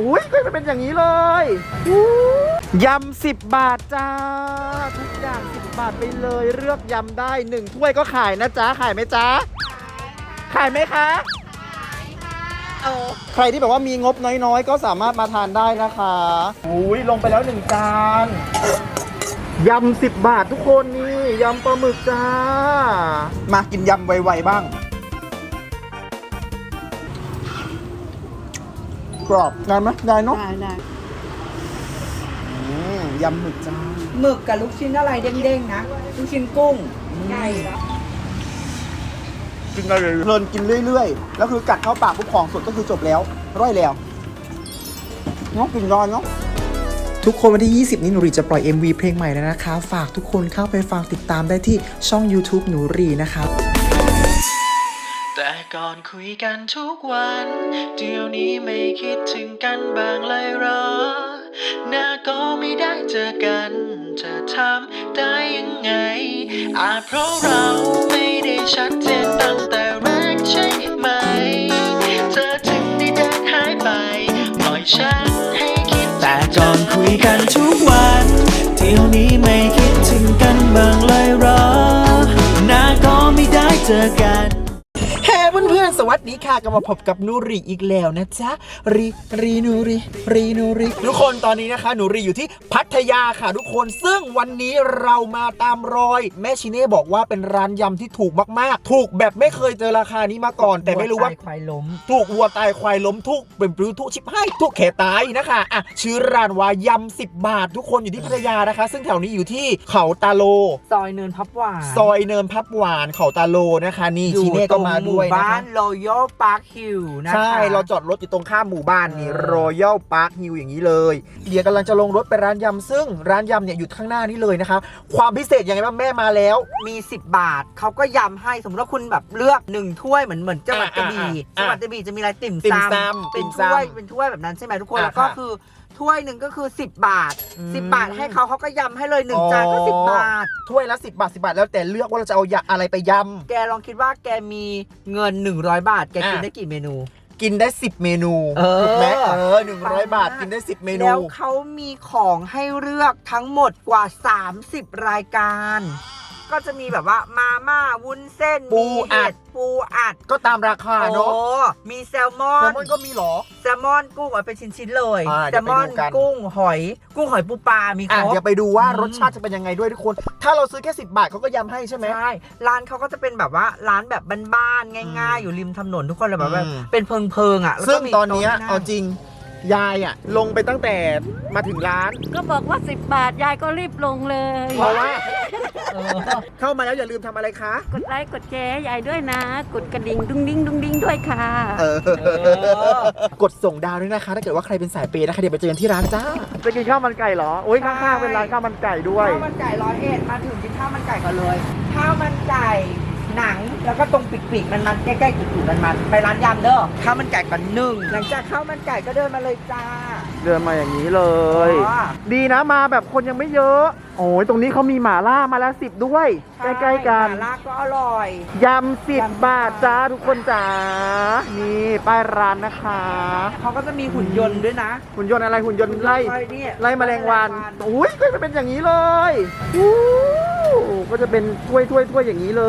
อุ้ยก็จะเป็นอย่างนี้เลยอู้ยำสิบบาทจ้า ทุกอย่างสิบบาทไปเลยเลือกยำได้หนึ่งถ้วยก็ขายนะจ๊ะขายไหมจ๊ะขายไหมคะเออใครที่แบบว่ามีงบน้อยๆ ก็สามารถมาทานได้นะคะอุ้ยลงไปแล้วหนึ่งจานยำสิบบาททุกคนนี่ยำปลาหมึกจ้า มากินยำไวๆบ้าง กรอบได้ไหมได้เนาะได้ได้อืมยำหมึกจ้าหมึกกับลูกชิ้นอะไรเด้งๆนะลูกชิ้นกุ้งไก่กินได้เลยเพลินกินเรื่อยๆ แล้วคือกัดเข้าปากปุ๊บของสดก็คือจบแล้วร่อยแล้วเนาะกินร้อนเนาะทุกคนวันที่ 20 นี้หนูรีจะปล่อย MV เพลงใหม่แล้วนะคะ ฝากทุกคนเข้าไปฟังติดตามได้ที่ช่อง YouTube หนูรีนะครับแต่ ก่อนคุยกันทุกวัน เดี๋ยวนี้ไม่คิดถึงกันบ้างเลยหรอ หน้าก็ไม่ได้เจอกัน จะทำได้ยังไง อาจเพราะเราไม่ได้ชัดเจนตั้งแต่แรกใช่ไหม เธอถึงได้เดินหายไป ปล่อยฉันให้คิดแต่ก่อนคุยกันทุกวัน เดี๋ยวนี้ไม่คิดถึงกันบ้างเลยหรอ หน้าก็ไม่ได้เจอกัน สวัสดีค่ะกลับมาพบกับนูรีอีกแล้วนะจ๊ะรีรีนูรีรีนูรีทุกคนตอนนี้นะคะหนูรีอยู่ที่พัทยาค่ะทุกคนซึ่งวันนี้เรามาตามรอย แม่ชิเน่บอกว่าเป็นร้านยำที่ถูกมากๆ ถูกแบบไม่เคยเจอราคานี้มาก่อน แต่ไม่รู้ว่า ควายล้ม ถูกวัวตายควายล้มทุกเป็นปลื้ทุกชิบให้ทุกแขตายนะคะอะชื่อร้านว่ายำสิบบาท ทุกคนอยู่ที่พัทยานะคะ ซึ่งแถวนี้อยู่ที่เขาตาโล ซอยเนินพับหวานซอยเนินพับหวานเขาตาโลนะคะ นี่ชีเน่ก็มาด้วยหนะบ้าคะน Royal Park Hill นะคะ ใช่ เราจอดรถอยู่ตรงข้ามหมู่บ้านนี่เออ Royal Park Hill อย่างนี้เลย เดี๋ยวกำลังจะลงรถไปร้านยำซึ่งร้านยำเนี่ยอยู่ข้างหน้านี้เลยนะคะ ความพิเศษยังไงบ้างแม่มาแล้ว มี 10 บาท เขาก็ยำให้สมมติว่าคุณแบบเลือกหนึ่งถ้วยเหมือนเหมือนจังหวัดกระบี่อ่าอ่าจังหวัดกระบี่จะมีอะไรติ่มติ่มซำซำเป็นติ่มถ้วยซำเป็นถ้วยแบบนั้นใช่ไหมทุกคน อ่าแล้วก็ค่ะคือ ถ้วยหนึ่งก็คือ 10 บาท อืม 10 บาทให้เขาเขาก็ยำให้เลยหนึ่งจานก็ 10 บาท ถ้วยละ10บาท10บาท แล้วแต่เลือกว่าเราจะเอายาอะไรไปย แกลองคิดว่าแกมีเงิน 100 บาท แกกินอะได้กี่เมนูำกินได้10เมนูเออ ถูกไหมเออหนึ่งร้อยบาทกินได้10เมนู แล้วเขามีของให้เลือกทั้งหมดกว่า 30 รายการ ก็จะมีแบบว่ามาม่าวุ้นเส้นปูมีอัเห็ดดปูอัดก็ตามราคาเนาะโอ้มีแซลมอแซลนมอนก็มีเหรอ แซลมอนกุ้งเอาเป็นชิ้นๆเลยอ่าแซเดี๋ยวลไปมดูอนกัน กุ้งหอย กุ้งหอยปูปลามีคอะรบ เดี๋ยวไปดูว่าอืม รสชาติจะเป็นยังไงด้วยทุกคน ถ้าเราซื้อแค่10 บาทเขาก็ยำให้ใช่ไหม ใช่ร้านเขาก็จะเป็นแบบว่าร้านแบบบ้านๆง่าย ๆ อยู่ริมถนนทุกคนเลยแบบว่าอืม เป็นเพิงๆอะแล้วก็ซึ่งมีตอนเนี้ยโะให้งเอาจริง ยายอะลงไปตั้งแต่มาถึงร้าน ก็บอกว่า 10 บาท ยายก็รีบลงเลย เพราะว่าเออเข้ามาแล้วอย่าลืมทำอะไรคะ กดไลค์กดแชร์ยายด้วยนะ กดกระดิ่งดุ้งดิ้งดุ้งดิ้งด้วยค่ะเอออ กดส่งดาวด้วยนะคะ ถ้าเกิดว่าใครเป็นสายเปย์นะคะเดี๋ยวไปเจอกันที่ร้านจ้าจะกินข้าวมันไก่เหรอ โอ้ยใช่ข้างๆเป็นร้านข้าวมันไก่ด้วย ข้าวมันไก่ร้อยเอ็ดมาถึงกินข้าวมันไก่ก่อนเลย ข้าวมันไก่หนังแล้วก็ตรง ปีกๆมันมันๆใกล้ๆจุดๆมันมันๆไปร้านยำเด้อข้าวมันไก่ก่อนหนึ่งหลังจากข้าวมันไก่ก็เดินมาเลยจ้า เดินมาอย่างนี้เลย อ๋อ ดีนะมาแบบคนยังไม่เยอะ โอ้ยตรงนี้เขามีหม่าล่ามาแล้วสิบด้วย ใกล้ๆกัน หม่าล่าก็อร่อย ยำสิบบาทจ้าทุกคนจ้า นี่ป้ายร้านนะคะ เขาก็จะมีหุ่นยนต์ด้วยนะ หุ่นยนต์อะไรหุ่นยนต์ไล่นี่ไล่แมลงวัน อุ้ยก็จะเป็นอย่างนี้เลยอู้ ก็จะเป็นถ้วยถ้วยถ้วยอย่างนี้เล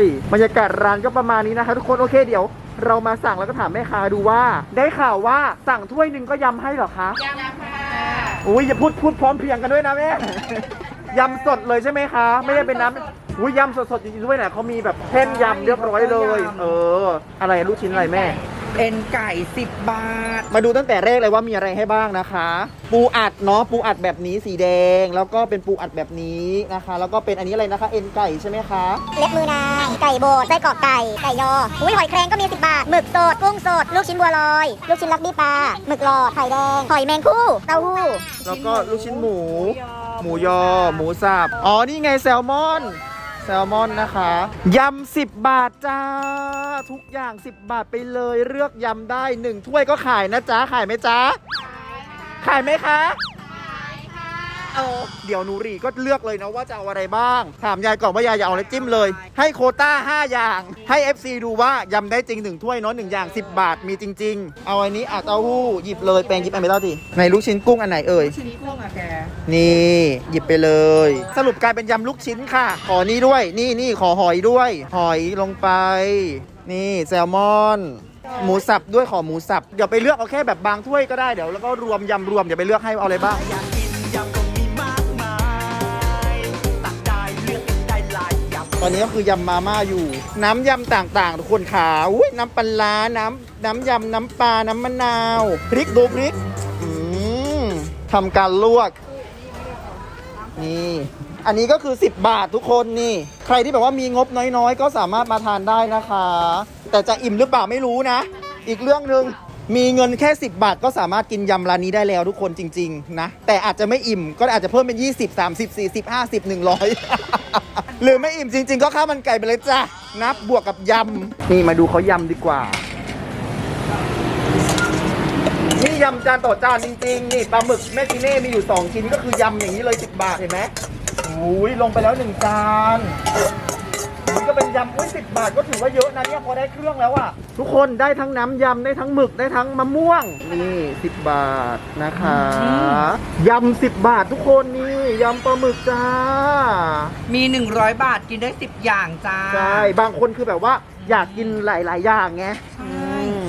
ยบรรยากาศร้านก็ประมาณนี้นะคะ ทุกคนโอเคเดี๋ยว เรามาสั่งแล้วก็ถามแม่ค้าดูว่า ได้ข่าวว่าสั่งถ้วยหนึ่งก็ยำให้เหรอคะยำค่ะอุ้ยอย่าพูดพูดพร้อมเพรียงกันด้วยนะแม่ยำสดเลยใช่ไหมคะ ไม่ได้เป็นน้ำอุ้ยยำสดๆจริงๆด้วยนะเขามีแบบเส้นยำเรียบร้อยเลย เออ อะไรลูกชิ้นอะไรแม่ เอ็นไก่สิบบาท มาดูตั้งแต่แรกเลยว่ามีอะไรให้บ้างนะคะ ปูอัดเนาะปูอัดแบบนี้สีแดง แล้วก็เป็นปูอัดแบบนี้นะคะ แล้วก็เป็นอันนี้อะไรนะคะ เอ็นไก่ใช่ไหมคะเล็บมือนางไก่โบดไส้กรอกไก่ไก่ยออุ้ยหอยแครงก็มี 10 บาทหมึกสดกุ้งสด ลูกชิ้นบัวลอย ลูกชิ้นลักบี้ปลาหมึกหลอดไข่แดงหอยแมงคู่เต้าหู้แล้วก็ลูกชิ้นหมู หมูยอ หมูสับอ๋อนี่ไงแซลมอน แซลมอนนะคะยำสิบบาทจ้า ทุกอย่าง10บาทไปเลยเลือกยำได้หนึ่งถ้วยก็ขายนะจ๊ะขายไหมจ๊ะขายไหมคะขายค่ะ เออเดี๋ยวหนูหรีก็เลือกเลยนะว่าจะเอาอะไรบ้าง ถามยายก่อนว่ายายอยากเอาอะไรจิ้มเลย ให้โควต้า 5 อย่าง ให้ FC ดูว่ายำได้จริงหนึ่งถ้วยเนาะหนึ่งอย่าง 10 บาทมีจริง ๆ เอาอันนี้อะเต้าหู้หยิบเลยแปลงหยิบอันไม่เต้าดิในลูกชิ้นกุ้งอันไหนเอ่ย ชิ้นกุ้งอะแกนี่หยิบไปเลย สรุปกลายเป็นยำลูกชิ้นค่ะ ขอนี่ด้วย นี่นี่ขอหอยด้วย หอยลงไป นี่แซลมอน หมูสับด้วยขอหมูสับเดี๋ยวไปเลือกเอาแค่แบบบางถ้วยก็ได้เดี๋ยวแล้วก็รวมยำรวมเดี๋ยวไปเลือกให้เอาอะไรบ้างต อนนี้ก็คือยำมาม่าอยู่ น้ำยำต่างๆ ทุกคนขาอุ้ยน้ำปลาร้าน้ำน้ำยำน้ำปลาน้ำมะนาว พริกดูพริกทำการลวก นี่ อันนี้ก็คือ 10 บาททุกคนนี่ ใครที่แบบว่ามีงบน้อยๆ ก็สามารถมาทานได้นะคะ แต่จะอิ่มหรือเปล่าไม่รู้นะ อีกเรื่องหนึ่งมีเงินแค่ 10 บาทก็สามารถกินยำร้านนี้ได้แล้วทุกคนจริง ๆ นะ แต่อาจจะไม่อิ่มก็อาจจะเพิ่มเป็น 20 30 40 50 100 หรือไม่อิ่มจริง ๆ ก็ข้าวมันไก่ไปเลยจ้ะนับบวกกับยำนี่มาดูเขายำดีกว่า นี่ยำจานต่อจานจริงๆ นี่ปลาหมึกแม่ซีเน่มีอยู่2ชิ้นก็คือยำอย่างนี้เลย10บาทเห็นไหมอุ้ยลงไปแล้ว1จานมัน ก็เป็นยำอุ้ยสิบาทก็ถือว่าเยอะนะเนี่ยพอได้เครื่องแล้วอะทุกคนได้ทั้งน้ำยำได้ทั้งหมึกได้ทั้งมะม่วง นี่10บาทนะคะยำ10บาททุกคนนี่ยำปลาหมึกจ้า มี 100 บาทกินได้ 10 อย่างจ้า ใช่บางคนคือแบบว่าอยากกินหลาย ๆ อย่างไงอืม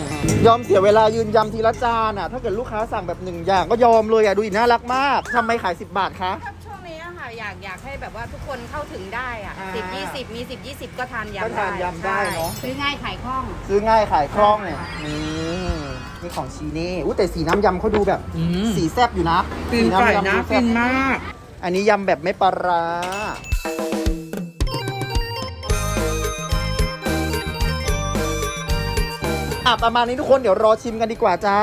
ยอมเสียเวลายืนยำทีละจานอะ ถ้าเกิดลูกค้าสั่งแบบหนึ่งอย่างก็ยอมเลยอะ ดูดิน่ารักมากทำไมขาย 10 บาทคะช่วงนี้ อะค่ะอยากอยากให้แบบว่าทุกคนเข้าถึงได้อะอ่า สิบยี่สิบมีสิบยี่สิบก็ทานยำก็ทานยำได้เนอะใช่ซื้อง่ายขายคล่อง ซื้อง่ายขายคล่องเนี่ยนี่นี่ของชีเน่อู้แต่สีน้ำยำเขาดูแบบ อืมสีแซบอยู่นะฟินสีไก่ยำนะดูแซ่ฟิบนมาก อันนี้ยำแบบไม่ปลาร้าอะประมาณนี้ทุกคนเดี๋ยวรอชิมกันดีกว่าจ้า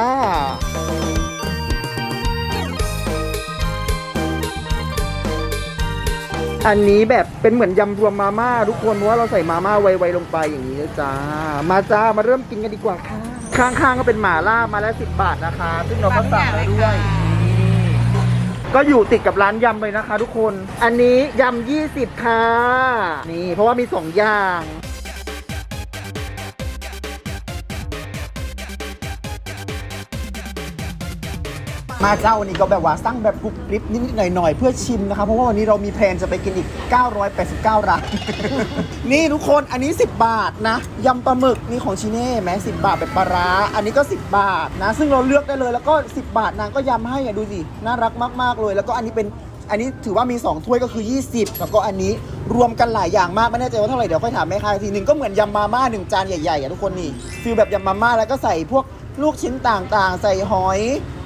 อันนี้แบบเป็นเหมือนยำรวมมาม่าทุกคนเพราะว่าเราใส่มาม่าไวๆลงไปอย่างนี้นะจ้ามาจ้ามาเริ่มกินกันดีกว่าค่ะข้างๆก็เป็นหม่าล่ามาแล้วสิบบาทนะคะ ซึ่งเราก็สั่งแล้วด้วย ก็อยู่ติดกับร้านยำเลยนะคะ ทุกคน อันนี้ยำ20 ค่ะ นี่ เพราะว่ามี 2 อย่าง มาเจ้าวันนี้ก็แบบว่าสั่งแบบกรุบกริบนิดๆหน่อยๆ เพื่อชิมนะคะเพราะว่าวันนี้เรามีแพลนจะไปกินอีก 989 ร้าน นี่ทุกคนอันนี้ 10 บาทนะยำปลาหมึกนี่ของชิเน่แม้10 บาทแบบปลาร้าอันนี้ก็ 10 บาทนะ ซึ่งเราเลือกได้เลยแล้วก็ 10 บาทนางก็ยำให้อะดูสิน่ารักมากๆเลย แล้วก็อันนี้เป็นอันนี้ถือว่ามี 2 ถ้วยก็คือ 20 แล้วก็อันนี้รวมกันหลายอย่างมากไม่แน่ใจว่าเท่าไหร่เดี๋ยวค่อยถามแม่ค้าอีกทีหนึ่งก็เหมือนยำมาม่าหนึ่งจานใหญ่ๆอะทุกคนนี่ฟีลแบบยำมาม่าแล้วก็ใส่พวกลูกชิ้นต่างๆ ใส่หอย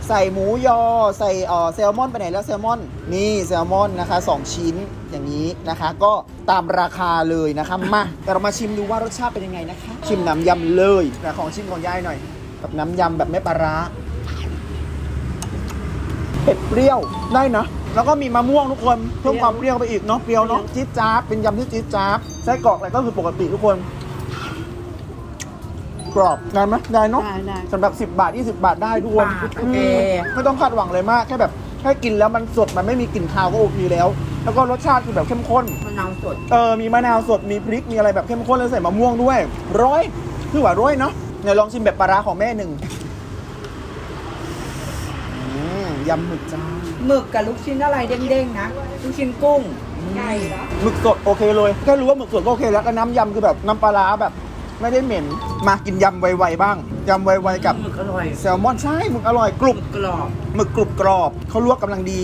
ใส่หมูยอ ใส่เอ่อแซลมอนไปไหนแล้วแซลมอน นี่แซลมอนนะคะ2ชิ้นอย่างนี้นะคะ ก็ตามราคาเลยนะคะมาแต่เรามาชิมดูว่ารสชาติเป็นยังไงนะคะ ชิมน้ำยำเลยแต่ของชิมของยายหน่อยกับน้ำยำแบบไม่ปลาร้าเผ็ดเปรี้ยวได้นะแล้วก็มีมะม่วงทุกคนเพิ่มความเปรี้ยวไปอีกเนาะเปรี้ยวเนาะจี๊ดจ๊าบเป็นยำที่จี๊ดจ๊าบไส้กรอกอะไรก็คือปกติทุกคน กรอบได้ไหมได้เนาะได้ได้สำหรับ 10 บาท 20 บาทได้ทุกคน10บาทโออืเค มไม่ต้องคาดหวังเลยมาก แค่แบบแค่กินแล้วมันสดมันไม่มีกลิ่นคาวก็โอเคแล้ว แล้วก็รสชาติคือแบบเข้มข้น มะนาวสด เออ มีมะนาวสด มีพริก มีอะไรแบบเข้มข้นแล้วใส่มะม่วงด้วย ร้อยคือว่าร้อยเนาะเดี๋ยวลองชิมแบบปลาร้าของแม่หนึ่งอืมยำหมึกจ้า หมึกกับลูกชิ้นอะไรเด้งๆนะ ลูกชิ้นกุ้งไก่เหรอ หมึกสดโอเคเลยแค่รู้ว่าหมึกสดก็โอเคแล้วก็น้ำยำคือแบบน้ำปลาร้าแบบ ไม่ได้เหม็น มากินยำไวๆบ้าง ยำไวๆกับหมึกอร่อยแซลมอนใช่หมึกอร่อยกรุบกรอบหมึกกรุบกรอบเขาลวกกำลังดี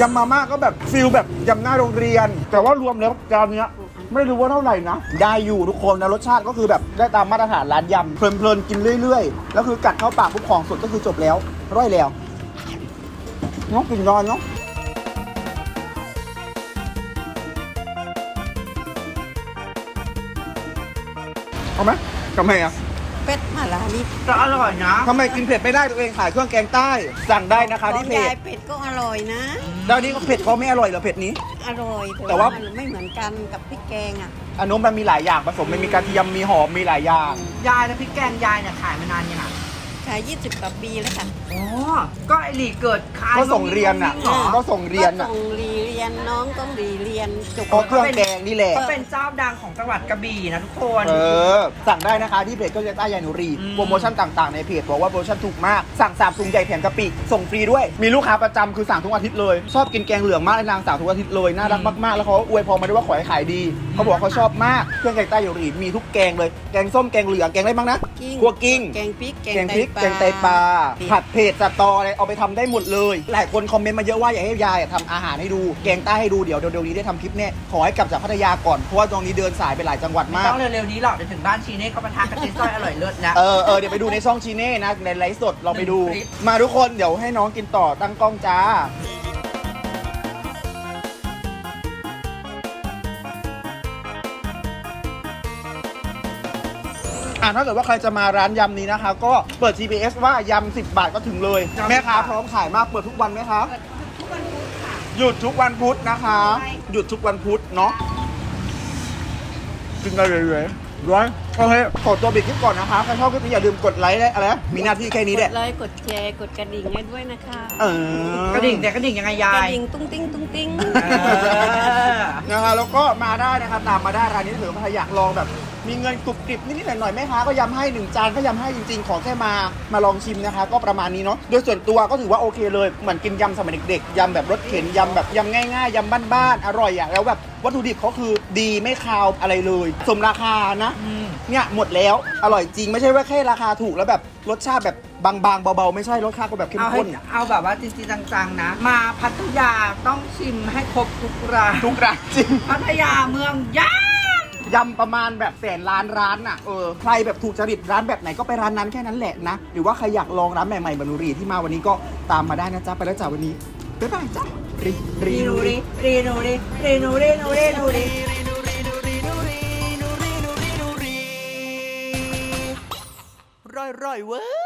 ยำมาม่าก็แบบฟิลแบบยำหน้าโรงเรียน แต่ว่ารวมแล้วจานเนี้ยไม่รู้ว่าเท่าไหร่นะ ได้อยู่ทุกคนนะรสชาติก็คือแบบได้ตามมาตรฐานร้านยำเพลินๆกินเรื่อยๆ แล้วคือกัดเข้าปากปุ๊บของสดก็คือจบแล้วร้อยแล้วเนาะกินร้อนเนาะ เอาไหมทำไมอะเป็ดมาลานี่จะอร่อยนะทำไมกินเผ็ดไม่ได้ตัวเองขายเครื่องแกงใต้ สั่งได้นะคะของที่เพยาจยเป็ดก็อร่อยนะแล้วนี่เผ็ดเขาไม่อร่อยเหรอเผ็ดนี้ อร่อยแต่ว่านไม่เหมือนกันกับพริกแกงอะอันนู้นมันมีหลายอย่างผสมมันมีกระเทียมมีหอมมีหลายอย่าง ยายนะพริกแกงยายเนี่ยขายมานานยังอะขาย 20กว่าปีแล้วค่ะอ๋อ ก็ไอหลีเกิดขายก็ส่งเรียนอะเหรอก็ส่งเรียนก็อะส่งรีเรียนน้องต้องรีเรียนจบ เพราะเครื่องแกงนี่แหละ ก็เป็นเจ้าดังของจังหวัดกระบี่นะทุกคน เออ สั่งได้นะคะที่เพจก็จะใต้ยายหนูรี อืม โปรโมชั่นต่างๆในเพจบอกว่าโปรโมชั่นถูกมาก สั่งสามถุงใหญ่แถมกะปิ ส่งฟรีด้วย มีลูกค้าประจำคือสั่งทุกอาทิตย์เลย ชอบกินแกงเหลืองมากเลยนางสั่งทุกอาทิตย์เลย น่ารักมากๆ แล้วเขาอวยพรมาด้วยว่าขอให้ขายดี เขาบอกว่าเขาชอบมาก เครื่องแกงใต้ยายหนูรีมีทุกแกงเลย แกงส้ม แกงเหลือง แกงอะไรบ้างนะกิ้งคั่วกิ้ง แกงพริก แกงพริกแกงไตปลาผัดเผ็ดสตออะไรเอาไปทำได้หมดเลย หลายคนคอมเมนต์มาเยอะว่าอยากให้ยายอะทำอาหารให้ดูแกงใต้ให้ดูเดี๋ยวเดี๋ยวนี้ได้ทำคลิปเนี่ยขอให้กลับจากพัทยาก่อนเพราะว่าตรงนี้เดินสายไปหลายจังหวัดไม่มากต้องเร็วๆนี้หรอกเดี๋ยวถึงบ้านชีเน่ก็มาทานกระเทียมซอยอร่อยเลิศแล้ว เออเออเดี๋ยวไปดูในช่องชีเน่นะในไลฟ์สดเราไปดูคลิป มาทุกคนเดี๋ยวให้น้องกินต่อตั้งกล้องจ้า อะถ้าเกิดว่าใครจะมาร้านยำนี้นะคะ ก็เปิด GPS ว่ายำ10 บาทก็ถึงเลยแม่ค้าพร้อมขายมากเปิดทุกวันไหมคะหยุดทุกวันพุธนะคะหยุดทุกวันพุธเนาะกินได้เลยเลยร้อยโอเคขอตัวบิดคลิปก่อนนะคะใครชอบคลิปนี้อย่าลืมกดไลค์และอะไรนะมีหน้าที่แค่นี้แหกละดไลค์กดแชร์กดกระดิ่งให้ด้วยนะคะ เออกระดิ่งแต่กระดิ่งยังไงยากระยดิ่งตุ้งติ้งตุ้งติ้ง เออ นะคะแล้วก็มาได้นะคะตามมาได้ร้านนี้ถือว่าใครอยากลองแบบ มีเงินกรุบกริบนิดๆหน่อยๆแม่ค้าก็ยำให้หนึ่งจานก็ยำให้จริงๆ ขอแค่มามาลองชิมนะคะ ก็ประมาณนี้เนาะโดยส่วนตัวก็ถือว่าโอเคเลยเหมือนกินยำสมัยเด็กๆยำแบบรสเข็นยำแบบยำง่ายๆยำบ้านๆอร่อยอะแล้วแบบวัตถุดิบเขาคือดีไม่คาวอะไรเลย สมราคานะอืมเนี่ยหมดแล้วอร่อยจริงไม่ใช่ว่าแค่ราคาถูกแล้วแบบรสชาติแบบบางๆเบาๆไม่ใช่รสชาติก็แบบเข้มเอาให้ข้นเอาแบบว่าจริงๆจังๆนะ มาพัทยาต้องชิมให้ครบทุกร้านทุกร้านจริงพัทยาเมืองย่าง ยำประมาณแบบแสนล้านร้านน่ะเออใครแบบถูกจริตร้านแบบไหนก็ไปร้านนั้นแค่นั้นแหละนะ หรือว่าใครอยากลองร้านใหม่ๆบรรลุรีที่มาวันนี้ก็ตามมาได้นะจ๊ะไปแล้วจ้าวันนี้บ๊ายบายจ้ะรีรีรีนูนูรีรีรีนูรีรีนูรีนูรีนูรีร่อยร่อยๆเว้อ